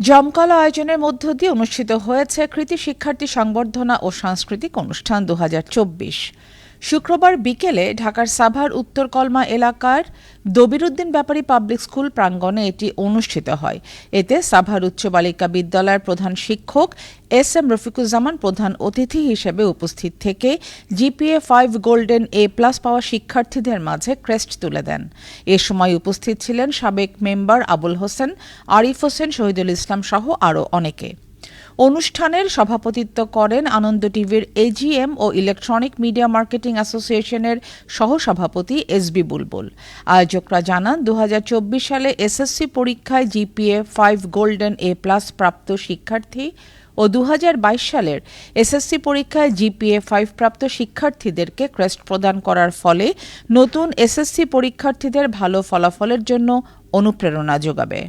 জমকালো আয়োজনের মধ্য দিয়ে অনুষ্ঠিত হয়েছে কৃতি শিক্ষার্থী সংবর্ধনা ও সাংস্কৃতিক অনুষ্ঠান দু হাজার চব্বিশ। শুক্রবার বিকেলে ঢাকার সাভার উত্তর কলমা এলাকার দবিরুদ্দিন ব্যাপারী পাবলিক স্কুল প্রাঙ্গণে এটি অনুষ্ঠিত হয়। এতে সাভার উচ্চ বালিকা বিদ্যালয়ের প্রধান শিক্ষক এস এম রফিকুজ্জামান প্রধান অতিথি হিসেবে উপস্থিত থেকে GPA five golden A plus পাওয়া শিক্ষার্থীদের মাঝে ক্রেস্ট তুলে দেন। এ সময় উপস্থিত ছিলেন সাবেক মেম্বার আবুল হোসেন, আরিফ হোসেন, শহীদুল ইসলাম সহ আরও অনেকে। অনুষ্ঠানের সভাপতিত্ব করেন আনন্দ টিভির এজিএম ও ইলেকট্রনিক মিডিয়া মার্কেটিং অ্যাসোসিয়েশনের সহসভাপতি এস বি বুলবুল। আয়োজকরা জানান দু হাজার চব্বিশ সালে এসএসসি পরীক্ষায় GPA five golden A plus প্রাপ্ত শিক্ষার্থী ও দু হাজার বাইশ সালের এসএসসি পরীক্ষায় জিপিএ ফাইভ প্রাপ্ত শিক্ষার্থীদেরকে ক্রেস্ট প্রদান করার ফলে নতুন এসএসসি পরীক্ষার্থীদের ভালো ফলাফলের জন্য অনুপ্রেরণা যোগাবে।